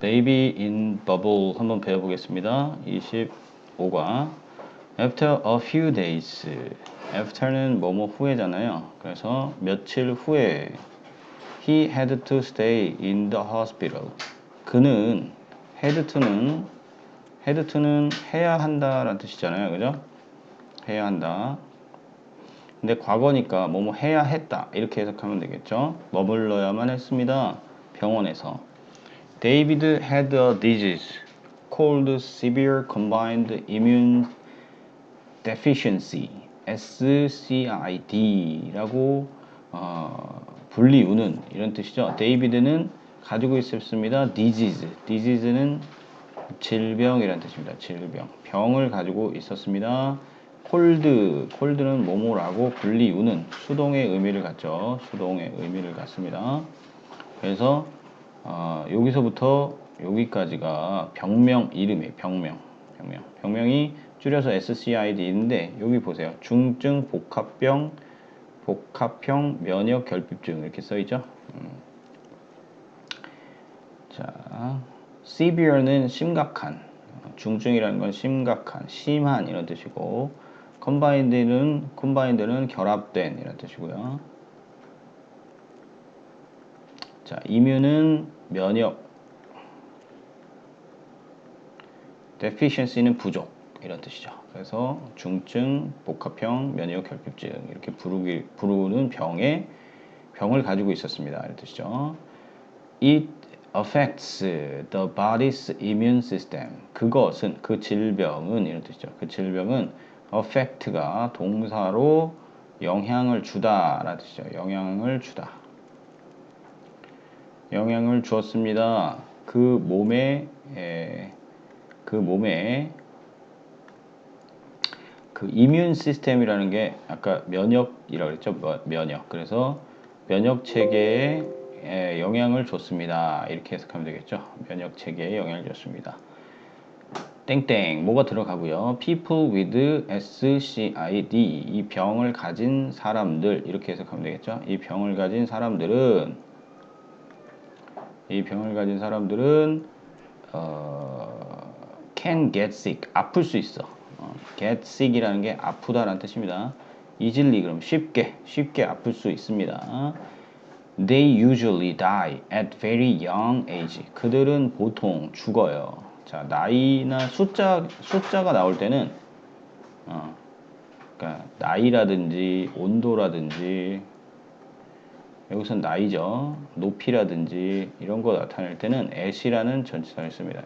Baby in bubble 한번 배워보겠습니다. 25과 After a few days. After는 뭐뭐 후에잖아요. 그래서 며칠 후에 He had to stay in the hospital. 그는 had to는 had to는 해야 한다 라는 뜻이잖아요. 그죠? 해야 한다. 근데 과거니까 뭐뭐 해야 했다. 이렇게 해석하면 되겠죠? 머물러야만 했습니다. 병원에서. David had a disease called severe combined immune deficiency SCID라고 어, 분리우는 이런 뜻이죠. 데이비드는 가지고 있었습니다. disease. disease는 질병이라는 뜻입니다. 질병. 병을 가지고 있었습니다. 콜드. 콜드는 뭐뭐라고 분리우는 수동의 의미를 갖죠. 수동의 의미를 갖습니다. 그래서 어, 여기서부터 여기까지가 병명 이름이에요. 병명. 병명. 병명이 줄여서 SCID인데 여기 보세요. 중증 복합병 복합형 면역 결핍증 이렇게 써 있죠. 음. 자, severe는 심각한, 중증이라는 건 심각한, 심한 이런 뜻이고, combined는 combined는 결합된 이런 뜻이고요. 자, immune은 면역, deficiency는 부족 이런 뜻이죠. 그래서 중증 복합형 면역 결핍증 이렇게 부르기, 부르는 병에 병을 가지고 있었습니다. 이런 뜻이죠. It affects the body's immune system. 그것은 그 질병은 이런 뜻이죠. 그 질병은 affect가 동사로 영향을 주다라는 뜻이죠. 영향을 주다. 영향을 주었습니다. 그 몸에 에, 그 몸에 그 이뮨 시스템이라는 게 아까 면역이라고 그랬죠. 뭐, 면역. 그래서 면역 체계에 영향을 줬습니다. 이렇게 해석하면 되겠죠. 면역 체계에 영향을 줬습니다. 땡땡 뭐가 들어가고요. People with SCID 이 병을 가진 사람들 이렇게 해석하면 되겠죠. 이 병을 가진 사람들은 이 병을 가진 사람들은 어, can get sick 아플 수 있어. 어, get sick이라는 게 아프다라는 뜻입니다. easily 그럼 쉽게 쉽게 아플 수 있습니다. They usually die at very young age. 그들은 보통 죽어요. 자, 나이나 숫자, 숫자가 나올 때는, 어, 그러니까 나이라든지 온도라든지, 여기선 나이죠. 높이라든지 이런 거 나타낼 때는 at이라는 전치사를 씁니다.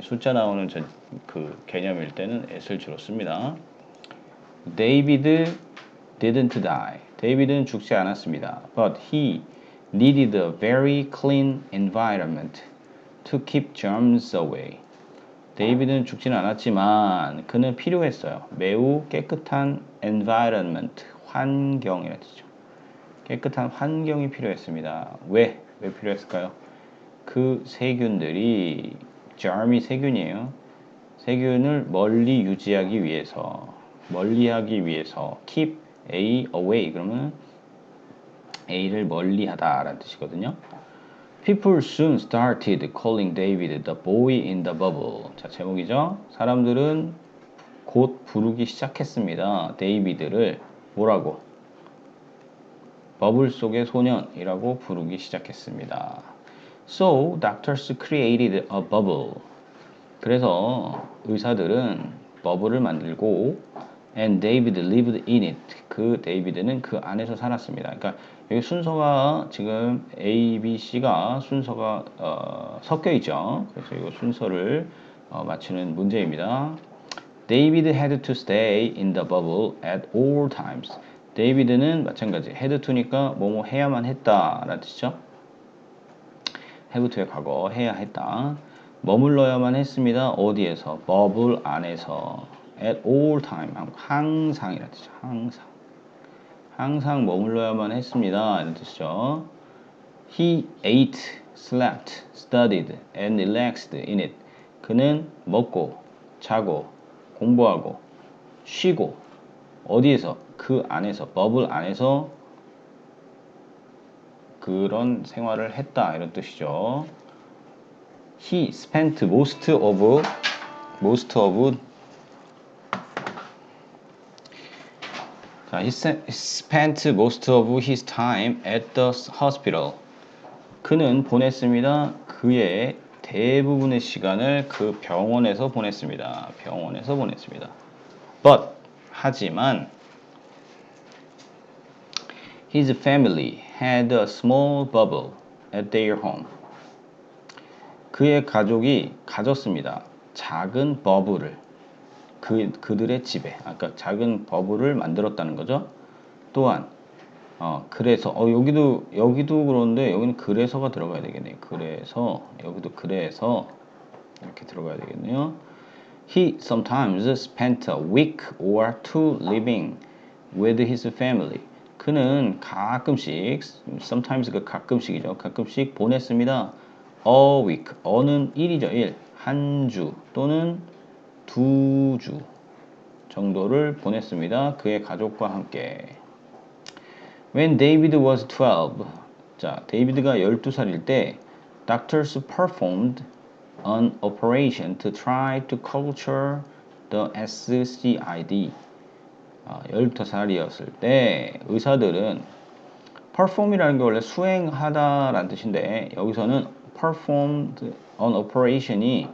숫자 나오는 전, 그 개념일 때는 at을 주로 씁니다. David didn't die. 데이비드는 죽지 않았습니다. But he needed a very clean environment to keep germs away. 데이비드는 죽지는 않았지만 그는 필요했어요. 매우 깨끗한 environment, 환경이라 뜻이죠. 깨끗한 환경이 필요했습니다. 왜? 왜 필요했을까요? 그 세균들이 germ이 세균이에요. 세균을 멀리 유지하기 위해서, 멀리하기 위해서 keep A away 그러면 A를 멀리하다라는 뜻이거든요. People soon started calling David the boy in the bubble. 자, 제목이죠. 사람들은 곧 부르기 시작했습니다. 데이비드를 뭐라고? 버블 속의 소년이라고 부르기 시작했습니다. So, doctors created a bubble. 그래서 의사들은 버블을 만들고 and David lived in it. 그 데이비드는 그 안에서 살았습니다. 그러니까 여기 순서가 지금 A, B, C가 순서가 어, 섞여 있죠. 그래서 이 순서를 어, 맞추는 문제입니다. David had to stay in the bubble at all times. 데이비드는 마찬가지 had to니까 뭐뭐 해야만 했다 라는 뜻이죠. have to의 과거 해야 했다. 머물러야만 했습니다. 어디에서? 버블 안에서. at all time 항상 이라는 뜻이죠. 항상. 항상 머물러야만 했습니다. 이런 뜻이죠. He ate, slept, studied, and relaxed in it. 그는 먹고, 자고, 공부하고, 쉬고, 어디에서? 그 안에서, 버블 안에서 그런 생활을 했다. 이런 뜻이죠. he spent most of most of 자, he spent most of his time at the hospital. 그는 보냈습니다. 그의 대부분의 시간을 그 병원에서 보냈습니다. 병원에서 보냈습니다. But 하지만 his family had a small bubble at their home. 그의 가족이 가졌습니다. 작은 버블을 그 그들의 집에 아까 작은 버블을 만들었다는 거죠. 또한 어 그래서 어 여기도 여기도 그런데 여기는 그래서가 들어가야 되겠네요. 그래서 여기도 그래서 이렇게 들어가야 되겠네요. He sometimes spent a week or two living with his family. 그는 가끔씩 sometimes가 가끔씩이죠. 가끔씩 보냈습니다. A week 어는 일이죠. 일. 한 주 또는 두 주 정도를 보냈습니다. 그의 가족과 함께. When David was 12, 자, 데이비드가 12살일 때 doctors performed an operation to try to culture the SCID. 아, 12살이었을 때 의사들은 perform이라는 게 원래 수행하다라는 뜻인데 여기서는 performed an operation이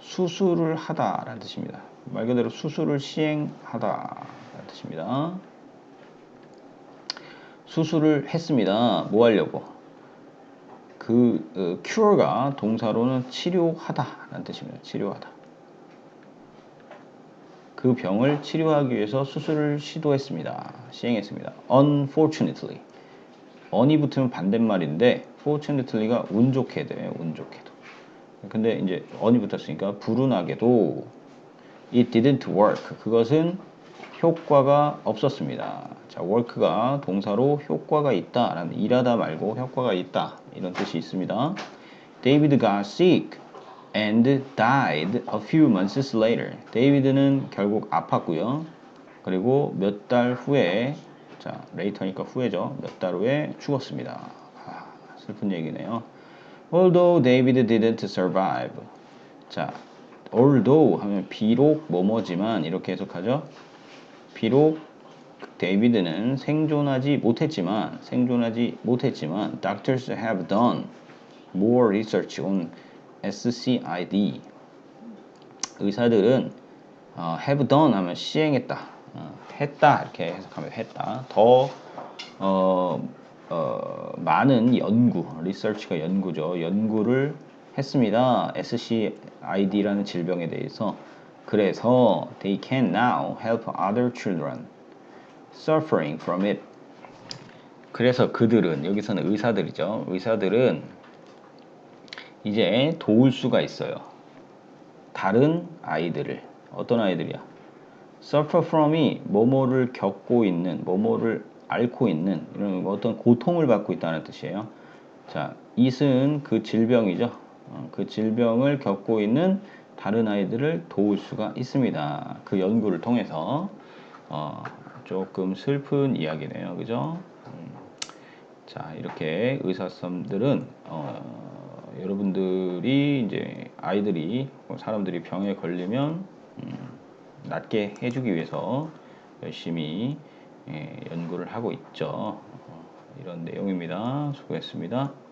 수술을 하다라는 뜻입니다. 말 그대로 수술을 시행하다라는 뜻입니다. 수술을 했습니다. 뭐 하려고? 그 어, cure가 동사로는 치료하다라는 뜻입니다. 치료하다. 그 병을 치료하기 위해서 수술을 시도했습니다. 시행했습니다. Unfortunately. on이 붙으면 반대말인데 fortunately가 운 좋게 돼요. 운 좋게도. 근데 이제 on이 붙었으니까 불운하게도 it didn't work. 그것은 효과가 없었습니다. 자, work가 동사로 효과가 있다. 라는 일하다 말고 효과가 있다. 이런 뜻이 있습니다. David got sick and died a few months later. 데이비드는 결국 아팠고요. 그리고 몇 달 후에 자, later니까 후에죠. 몇 달 후에 죽었습니다. 아, 슬픈 얘기네요. Although David didn't survive. 자, although 하면 비록 뭐뭐지만 이렇게 해석하죠. 비록 데이비드는 생존하지 못했지만 생존하지 못했지만 doctors have done more research on SCID 의사들은 어, have done 하면 시행했다 어, 했다 이렇게 해석하면 했다. 더 어, 어, 많은 연구 research가 연구죠. 연구를 했습니다. SCID라는 질병에 대해서 그래서 they can now help other children suffering from it. 그래서 그들은 여기서는 의사들이죠. 의사들은 이제 도울 수가 있어요. 다른 아이들을 어떤 아이들이야? suffer from이 뭐뭐를 겪고 있는, 뭐뭐를 앓고 있는 이런 어떤 고통을 받고 있다는 뜻이에요. 자, it은 그 질병이죠. 어, 그 질병을 겪고 있는 다른 아이들을 도울 수가 있습니다. 그 연구를 통해서 어, 조금 슬픈 이야기네요, 그죠? 음, 자 이렇게 의사쌤들은 어, 여러분들이 이제 아이들이 사람들이 병에 걸리면 음, 낫게 해주기 위해서 열심히 예, 연구를 하고 있죠. 어, 이런 내용입니다. 수고했습니다.